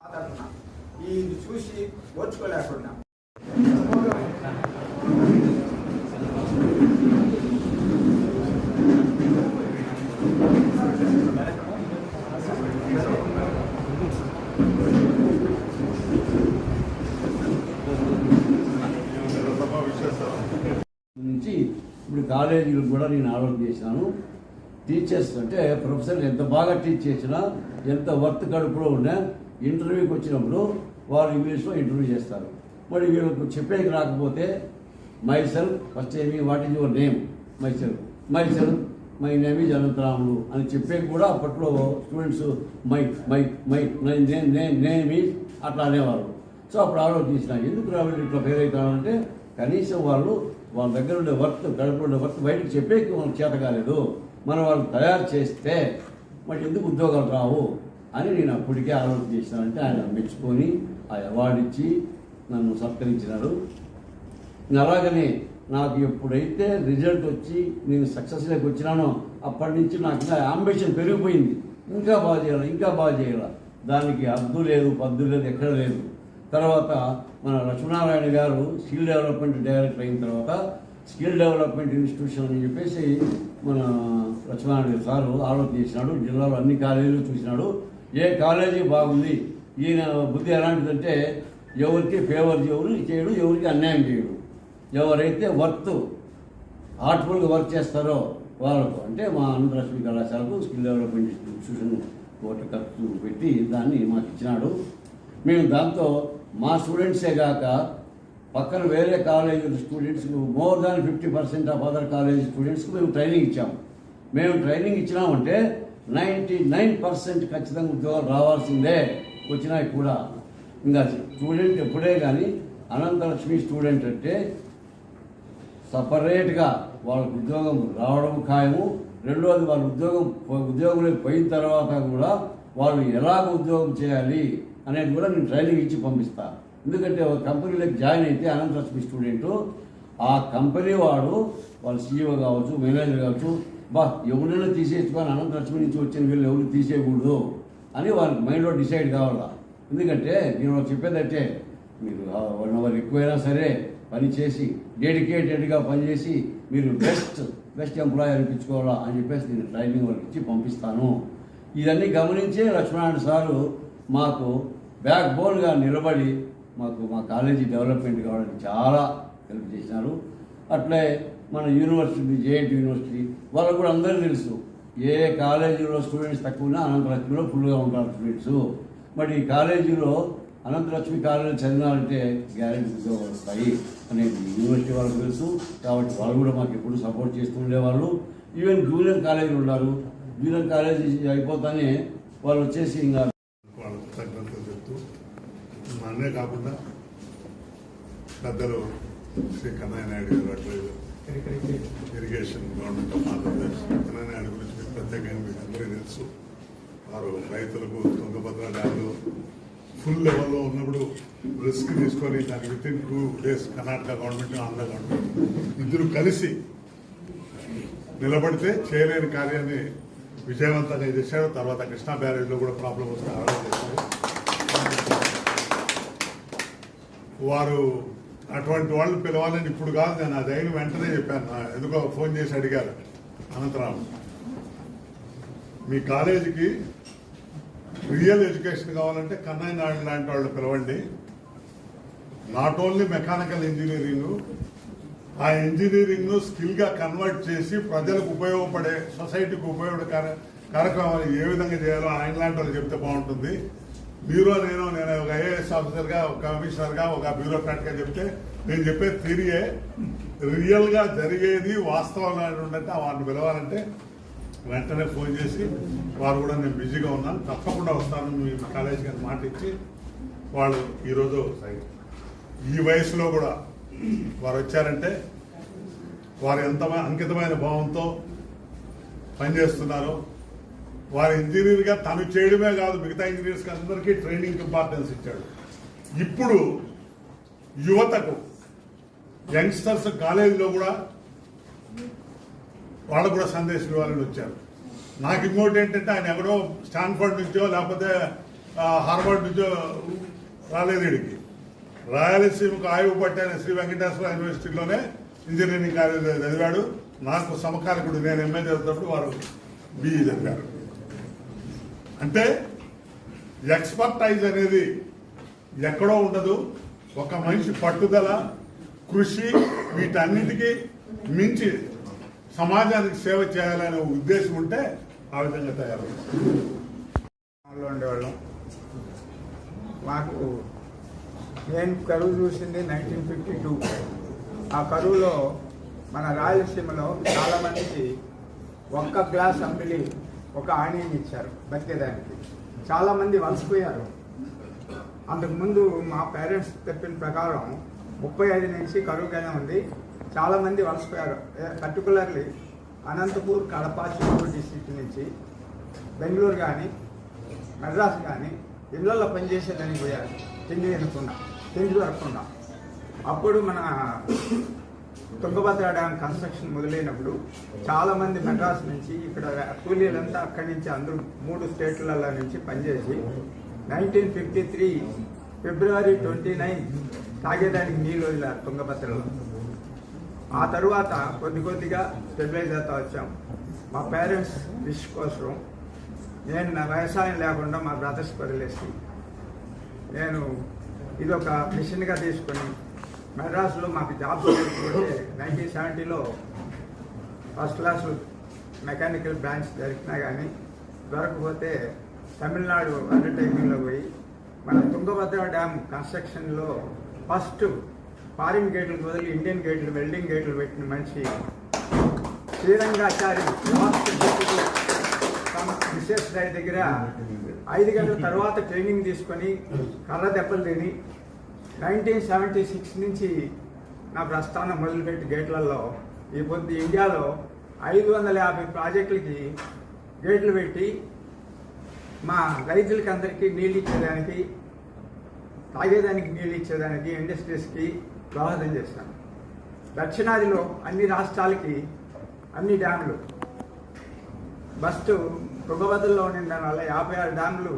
మాట్లాడుతున్నా ఈ చూసి Thank you. ఇప్పుడు కాలేజీలు కూడా నేను ఆలోచన చేశాను. టీచర్స్ అంటే ప్రొఫెసర్లు ఎంత బాగా టీచ్ చేసినా ఎంత వర్త్ కడుపులో ఉన్నా ఇంటర్వ్యూకి వచ్చినప్పుడు వారు ఇంగ్లీష్లో ఇంటర్వ్యూ చేస్తారు. మరి వీళ్ళకు చెప్పేకి రాకపోతే మై సెల్ఫ్ ఫస్ట్ ఏమి what is your name? Myself myself my name is Anantaramulu అని చెప్పేకి కూడా అప్పట్లో students my my my name name name is అట్లా అనేవారు. సో అప్పుడు ఆలోచించిన ఎందుకు రావాలి ఇట్లా ఫెయిల్ అవుతానంటే కనీసం వాళ్ళు వాళ్ళ దగ్గర ఉండే వర్త్ గడప ఉండే వర్త్ బయటకు చెప్పేకి వాళ్ళకి చేత కాలేదు. మనం వాళ్ళు తయారు చేస్తే మరి ఎందుకు ఉద్యోగాలు రావు అని నేను అప్పటికే ఆలోచన చేశానంటే ఆయన మెచ్చుకొని ఆ అవార్డు ఇచ్చి నన్ను సత్కరించినారు. అలాగనే నాకు ఎప్పుడైతే రిజల్ట్ వచ్చి నేను సక్సెస్లోకి వచ్చినానో అప్పటి నుంచి నాకు అంబిషన్ పెరిగిపోయింది. ఇంకా బాగా చేయాలి ఇంకా బాగా చేయాలి? దానికి అద్దు లేదు పద్దు లేదు ఎక్కడ లేదు. తర్వాత మన లక్ష్మీనారాయణ గారు స్కిల్ డెవలప్మెంట్ డైరెక్టర్ అయిన తర్వాత స్కిల్ డెవలప్మెంట్ ఇన్స్టిట్యూషన్ అని చెప్పేసి మన లక్ష్మీనారాయణ సారు ఆలోచన చేసినాడు. జిల్లాలో అన్ని కాలేజీలు చూసినాడు. ఏ కాలేజీ బాగుంది? ఈయన బుద్ధి ఎలాంటిదంటే ఎవరికి ఫేవర్ చేయడు చేయడు ఎవరికి అన్యాయం చేయడు. ఎవరైతే వర్త్ హార్ట్ఫుల్గా వర్క్ చేస్తారో వాళ్ళకు అంటే మా ఆంధ్రలక్ష్మి కళాశాలకు స్కిల్ డెవలప్మెంట్ ఇన్స్టిట్యూషన్ ఒకటి ఖర్చు పెట్టి దాన్ని మాకు ఇచ్చినాడు. మేము దాంతో మా స్టూడెంట్సే కాక పక్కన వేరే college students more than fifty percent of other college స్టూడెంట్స్కి మేము ట్రైనింగ్ ఇచ్చాము మేము ట్రైనింగ్ ఇచ్చినామంటే నైంటీ నైన్ పర్సెంట్ ఖచ్చితంగా ఉద్యోగాలు రావాల్సిందే వచ్చినాయి కూడా. ఇంకా స్టూడెంట్ ఎప్పుడే కానీ అనంతలక్ష్మి స్టూడెంట్ అంటే సపరేట్గా వాళ్ళకు ఉద్యోగం రావడం ఖాయము. రెండోది వాళ్ళ ఉద్యోగం ఉద్యోగంలో పోయిన తర్వాత కూడా వాళ్ళు ఎలాగ ఉద్యోగం చేయాలి? అనేది కూడా నేను ట్రైనింగ్ ఇచ్చి పంపిస్తా. ఎందుకంటే ఒక కంపెనీలోకి జాయిన్ అయితే అనంతలక్ష్మి స్టూడెంట్ ఆ కంపెనీ వాడు వాళ్ళ సీఈఓ కావచ్చు మేనేజర్ కావచ్చు బా ఎవరైనా తీసేసుకొని అనంతలక్ష్మి నుంచి వచ్చిన వీళ్ళు ఎవరు తీసేయకూడదు అని వాళ్ళకి మైండ్లో డిసైడ్ కావాలా. ఎందుకంటే నేను వాళ్ళకి చెప్పేదంటే మీరు వన్ అవర్ ఎక్కువైనా సరే పని చేసి డెడికేటెడ్గా పనిచేసి మీరు బెస్ట్ బెస్ట్ ఎంప్లాయీ అనిపించుకోవాలా అని చెప్పేసి నేను ట్రైనింగ్ వాళ్ళకి ఇచ్చి పంపిస్తాను. ఇదన్నీ గమనించే లక్ష్మణారాయణ సారు మాకు బ్యాక్ బోన్గా నిలబడి మాకు మా కాలేజీ డెవలప్మెంట్ కావడానికి చాలా హెల్ప్ చేసినారు. అట్లే మన యూనివర్సిటీ జేఎన్టీ యూనివర్సిటీ వాళ్ళకు కూడా అందరూ తెలుసు. ఏ కాలేజీలో స్టూడెంట్స్ తక్కువ అనంతలక్ష్మిలో ఫుల్గా ఉంటారు స్టూడెంట్స్. మరి ఈ కాలేజీలో అనంతలక్ష్మి కాలేజీ చదివినారంటే గ్యారెంటీ ఉద్యోగాలు వస్తాయి అనేది యూనివర్సిటీ వాళ్ళకి తెలుసు. కాబట్టి వాళ్ళు కూడా మాకు ఎప్పుడు సపోర్ట్ చేస్తూ ఉండేవాళ్ళు. ఈవెన్ జూనియర్ కాలేజీలు ఉన్నారు. జూనియర్ కాలేజీ అయిపోతానే వాళ్ళు వచ్చేసి ఇంకా నన్నే కాకుండా పెద్దలు శ్రీ కన్నయ్య నాయుడు గారు అట్లేదు irrigation government of Andhra Pradesh Kannaiah Naidu గురించి మీకు ప్రత్యేకంగా మీకు అందరికీ తెలుసు. వారు రైతులకు తుంగభద్ర డ్యామ్లో ఫుల్ లెవెల్లో ఉన్నప్పుడు రిస్క్ తీసుకొని దాని with in two days Karnataka government Andhra government ఇద్దరు కలిసి నిలబడితే చేయలేని కార్యాన్ని విజయవంతంగా చేశారు. తర్వాత కృష్ణా బ్యారేజ్లో కూడా ప్రాబ్లం వస్తే ఆర్డర్ చేశారు వారు అటువంటి వాళ్ళు పిలవాలని ఇప్పుడు కాదు నేను ఆ ధైర్యం వెంటనే చెప్పాను. నా ఎందుకో ఫోన్ చేసి అడిగారు అనంతరావు. మీ కాలేజీకి రియల్ ఎడ్యుకేషన్ కావాలంటే కన్నయ్య నాయుడు లాంటి వాళ్ళు పిలవండి. నాట్ ఓన్లీ మెకానికల్ ఇంజనీరింగ్ ఆ ఇంజనీరింగ్ను స్కిల్గా కన్వర్ట్ చేసి ప్రజలకు ఉపయోగపడే సొసైటీకి ఉపయోగపడే కార్య- కార్యక్రమాలు ఏ విధంగా చేయాలో ఆయన లాంటి వాళ్ళు చెప్తే బాగుంటుంది. బ్యూరో నేను నేను ఒక ఐఏఎస్ ఆఫీసర్గా ఒక కమిషనర్గా ఒక బ్యూరోక్రాట్గా చెప్తే నేను చెప్పే థిరియే రియల్గా జరిగేది వాస్తవంగా ఉండంటే వారిని పిలవాలంటే వెంటనే ఫోన్ చేసి వారు కూడా నేను బిజీగా ఉన్నాను. తప్పకుండా వస్తాను మీ కాలేజీకి అని మాట ఇచ్చి వాళ్ళు ఈరోజు ఈ వయసులో కూడా వారు వచ్చారంటే వారు ఎంత అంకితమైన భావంతో పనిచేస్తున్నారో వారు ఇంజనీర్గా తను చేయడమే కాదు మిగతా ఇంజనీర్స్కి అందరికీ ట్రైనింగ్ ఇంపార్టెన్స్ ఇచ్చాడు. ఇప్పుడు యువతకు యంగ్స్టర్స్ కాలేజీలో కూడా వాళ్ళు కూడా సందేశం ఇవ్వాలని వచ్చారు. నాకు ఇంకోటి ఏంటంటే ఆయన ఎక్కడో స్టాన్ఫర్డ్ నుంచో లేకపోతే హార్వర్డ్ నుంచో రాలేదు వీడికి. రాయలసీమకు ఆయువు పట్టిన శ్రీ వెంకటేశ్వర యూనివర్సిటీలోనే ఇంజనీరింగ్ కాలేజీలో చదివాడు. నాకు సమకాలికుడు నేను ఎంఏ చదువుతున్నప్పుడు వారు బీఈ చదివారు. అంటే ఎక్స్పర్టైజ్ అనేది ఎక్కడో ఉండదు. ఒక మనిషి పట్టుదల కృషి వీటన్నిటికీ మించి సమాజానికి సేవ చేయాలనే ఉద్దేశం ఉంటే ఆ విధంగా తయారవుతుంది. ఉండేవాళ్ళం. మాకు నేను కరువు చూసింది నైన్టీన్ ఫిఫ్టీ టూ ఆ కరువులో మన రాయలసీమలో చాలామందికి ఒక్క గ్లాస్ అంబిలి ఒక ఆణియం ఇచ్చారు బతికేదానికి. చాలామంది వలసిపోయారు. అంతకుముందు మా పేరెంట్స్ చెప్పిన ప్రకారం ముప్పై ఐదు నుంచి కరువుగానే ఉంది. చాలామంది వలసిపోయారు. పర్టికులర్లీ అనంతపూర్ కడప చిత్తూరు డిస్ట్రిక్ట్ నుంచి బెంగళూరు కానీ మెడ్రాస్ కానీ ఇళ్ళలో పనిచేసేదానికి పోయారు. తిండి తినకుండా తిండి దొరకకుండా. అప్పుడు మన తుంగభద్ర డ్యామ్ కన్స్ట్రక్షన్ మొదలైనప్పుడు చాలా మంది మెడ్రాస్ నుంచి ఇక్కడ కూలీలంతా అక్కడి నుంచి అందరూ మూడు స్టేట్లలో నుంచి పనిచేసి nineteen fifty three February twenty nine తాగేదానికి నీళ్ళు వదిలారు తుంగభద్రలో. ఆ తర్వాత కొద్ది కొద్దిగా స్టెబిలైజ్ అవుతా వచ్చాం. మా పేరెంట్స్ విష్ కోసం నేను నా వ్యవసాయం లేకుండా మా బ్రదర్స్ వదిలేసి నేను ఇది ఒక మిషన్గా తీసుకొని మెడ్రాస్లో మాకు జాబ్ దొరికిపోతే నైన్టీన్ సెవెంటీలో ఫస్ట్ క్లాస్ మెకానికల్ బ్రాంచ్ దొరికినా కానీ దొరకపోతే తమిళనాడు అండర్టేకింగ్లో పోయి మన తుంగభద్ర డ్యామ్ కన్స్ట్రక్షన్లో ఫస్ట్ ఫారిన్ గేట్లు బదులు ఇండియన్ గేట్లు వెల్డింగ్ గేట్లు పెట్టిన మనిషి శ్రీరంగాచారి విశేష గారి దగ్గర ఐదు గంటల తర్వాత ట్రైనింగ్ తీసుకొని కర్ర దెబ్బలు తిని నైన్టీన్ సెవెంటీ సిక్స్ నుంచి నా ప్రస్థానం మొదలుపెట్టి గేట్లలో ఈ పొద్దు ఇండియాలో ఐదు వందల యాభై ప్రాజెక్టులకి గేట్లు పెట్టి మా రైతులకి అందరికీ నీళ్ళు ఇచ్చేదానికి తాగేదానికి నీళ్ళు ఇచ్చేదానికి ఇండస్ట్రీస్కి దోహదం చేశాను. దక్షిణాదిలో అన్ని రాష్ట్రాలకి అన్ని డ్యాములు. బస్టు తుంగభద్రలో ఉండిన దానివల్ల యాభై ఆరు డ్యాములు